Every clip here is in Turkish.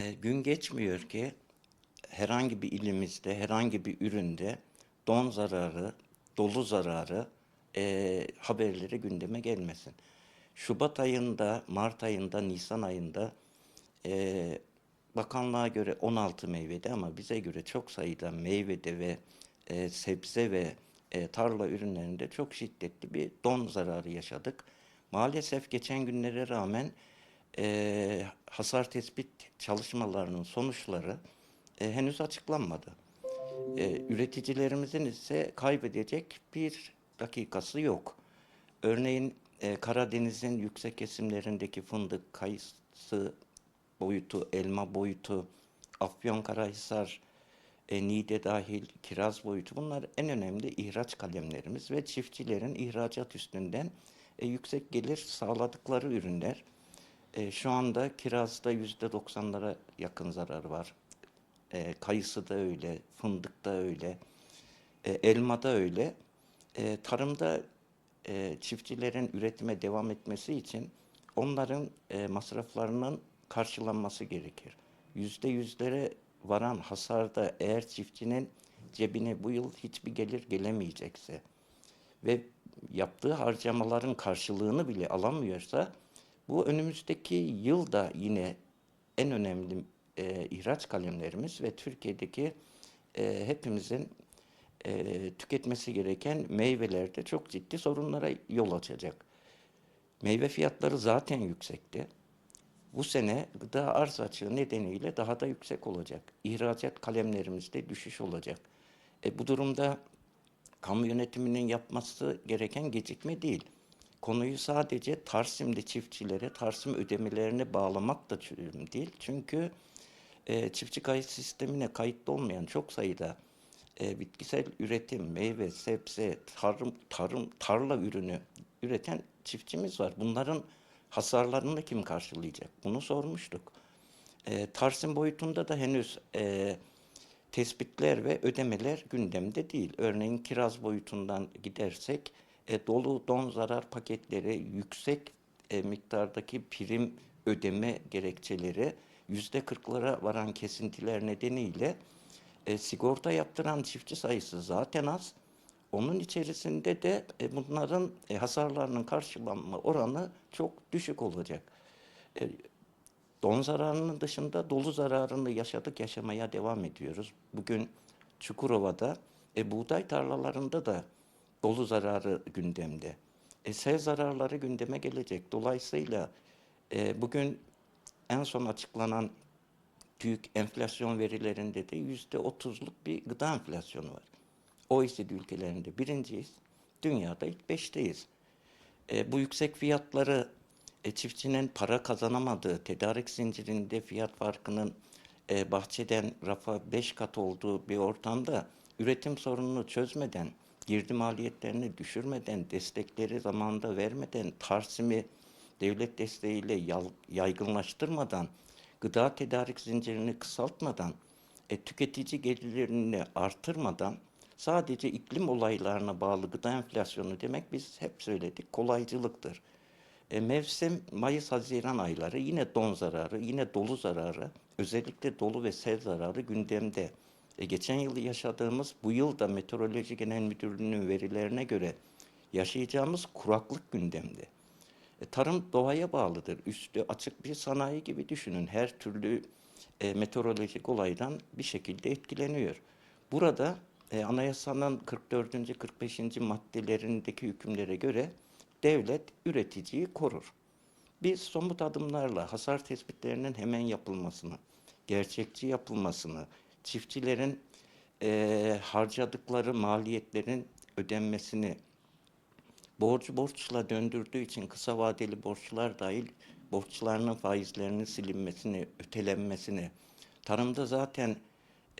E, gün geçmiyor ki herhangi bir ilimizde, herhangi bir üründe don zararı, dolu zararı e, haberleri gündeme gelmesin. Şubat ayında, Mart ayında, Nisan ayında e, bakanlığa göre 16 meyvede ama bize göre çok sayıda meyvede ve e, sebze ve e, tarla ürünlerinde çok şiddetli bir don zararı yaşadık. Maalesef geçen günlere rağmen e, hasar tespit çalışmalarının sonuçları e, henüz açıklanmadı. E, üreticilerimizin ise kaybedecek bir dakikası yok. Örneğin e, Karadeniz'in yüksek kesimlerindeki fındık, kayısı boyutu, elma boyutu, Afyonkarahisar, e, Niğde dahil kiraz boyutu bunlar en önemli ihraç kalemlerimiz ve çiftçilerin ihracat üstünden e, yüksek gelir sağladıkları ürünler. E, şu anda kirazda yüzde doksanlara yakın zararı var. E, kayısı da öyle, fındık da öyle, e, elma da öyle. E, tarımda e, çiftçilerin üretime devam etmesi için onların e, masraflarının karşılanması gerekir. Yüzde yüzlere varan hasarda eğer çiftçinin cebine bu yıl hiçbir gelir gelemeyecekse ve yaptığı harcamaların karşılığını bile alamıyorsa bu önümüzdeki yılda yine en önemli e, ihraç kalemlerimiz ve Türkiye'deki e, hepimizin e, tüketmesi gereken meyvelerde çok ciddi sorunlara yol açacak. Meyve fiyatları zaten yüksekti. Bu sene gıda arz açığı nedeniyle daha da yüksek olacak. İhracat kalemlerimizde düşüş olacak. E, bu durumda kamu yönetiminin yapması gereken gecikme değil. Konuyu sadece Tarsim'de çiftçilere, Tarsim ödemelerine bağlamak da çözüm değil. Çünkü e, çiftçi kayıt sistemine kayıtlı olmayan çok sayıda e, bitkisel üretim, meyve, sebze, tarım, tarım, tarla ürünü üreten çiftçimiz var. Bunların hasarlarını kim karşılayacak? Bunu sormuştuk. E, Tarsim boyutunda da henüz e, tespitler ve ödemeler gündemde değil. Örneğin kiraz boyutundan gidersek e, dolu don zarar paketleri yüksek e, miktardaki prim ödeme gerekçeleri yüzde kırklara varan kesintiler nedeniyle e, sigorta yaptıran çiftçi sayısı zaten az. Onun içerisinde de bunların hasarlarının karşılanma oranı çok düşük olacak. Don zararının dışında dolu zararını yaşadık, yaşamaya devam ediyoruz. Bugün Çukurova'da, e, buğday tarlalarında da dolu zararı gündemde. E, sel zararları gündeme gelecek. Dolayısıyla e, bugün en son açıklanan TÜİK enflasyon verilerinde de yüzde otuzluk bir gıda enflasyonu var. OECD ülkelerinde birinciyiz. Dünyada ilk beşteyiz. E, bu yüksek fiyatları e, çiftçinin para kazanamadığı, tedarik zincirinde fiyat farkının e, bahçeden rafa beş kat olduğu bir ortamda üretim sorununu çözmeden, girdi maliyetlerini düşürmeden, destekleri zamanında vermeden, Tarsim'i devlet desteğiyle yaygınlaştırmadan, gıda tedarik zincirini kısaltmadan, e, tüketici gelirlerini artırmadan sadece iklim olaylarına bağlı gıda enflasyonu demek biz hep söyledik kolaycılıktır. E, mevsim Mayıs-Haziran ayları yine don zararı, yine dolu zararı, özellikle dolu ve sel zararı gündemde. E, geçen yıl yaşadığımız, bu yıl da Meteoroloji Genel Müdürlüğü'nün verilerine göre yaşayacağımız kuraklık gündemde. E, tarım doğaya bağlıdır. Üstü açık bir sanayi gibi düşünün. Her türlü e, meteorolojik olaydan bir şekilde etkileniyor. Burada e, anayasanın 44. 45. maddelerindeki hükümlere göre devlet üreticiyi korur. Biz somut adımlarla hasar tespitlerinin hemen yapılmasını, gerçekçi yapılmasını, çiftçilerin e, harcadıkları maliyetlerin ödenmesini, borcu borçla döndürdüğü için kısa vadeli borçlar dahil borçlarının faizlerinin silinmesini, ötelenmesini, tarımda zaten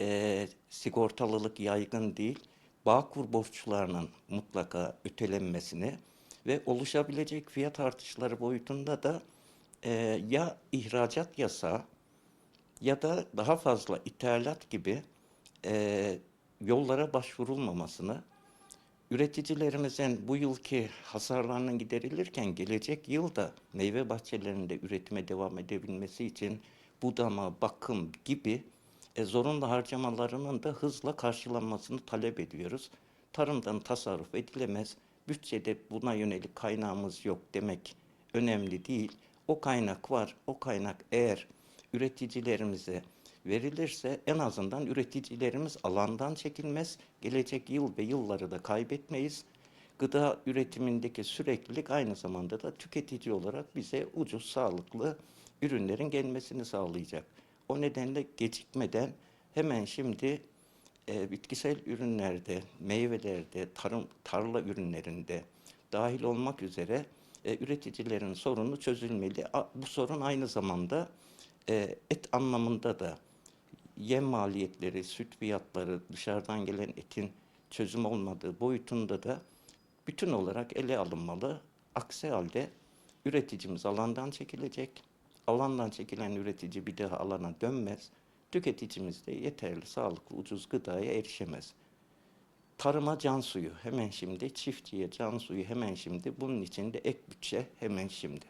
e, sigortalılık yaygın değil, Bağkur borçlarının mutlaka ötelenmesini ve oluşabilecek fiyat artışları boyutunda da e, ya ihracat yasağı ya da daha fazla ithalat gibi e, yollara başvurulmamasını, üreticilerimizin bu yılki hasarlarının giderilirken gelecek yılda meyve bahçelerinde üretime devam edebilmesi için budama, bakım gibi e, zorunlu harcamalarının da hızla karşılanmasını talep ediyoruz. Tarımdan tasarruf edilemez. Bütçede buna yönelik kaynağımız yok demek önemli değil. O kaynak var. O kaynak eğer üreticilerimize verilirse en azından üreticilerimiz alandan çekilmez. Gelecek yıl ve yılları da kaybetmeyiz. Gıda üretimindeki süreklilik aynı zamanda da tüketici olarak bize ucuz, sağlıklı ürünlerin gelmesini sağlayacak. O nedenle gecikmeden hemen şimdi e, bitkisel ürünlerde, meyvelerde, tarım tarla ürünlerinde dahil olmak üzere e, üreticilerin sorunu çözülmeli. A- bu sorun aynı zamanda e, et anlamında da yem maliyetleri, süt fiyatları, dışarıdan gelen etin çözüm olmadığı boyutunda da bütün olarak ele alınmalı. Aksi halde üreticimiz alandan çekilecek. Alandan çekilen üretici bir daha alana dönmez. Tüketicimiz de yeterli, sağlıklı, ucuz gıdaya erişemez. Tarıma can suyu hemen şimdi, çiftçiye can suyu hemen şimdi. Bunun için de ek bütçe hemen şimdi.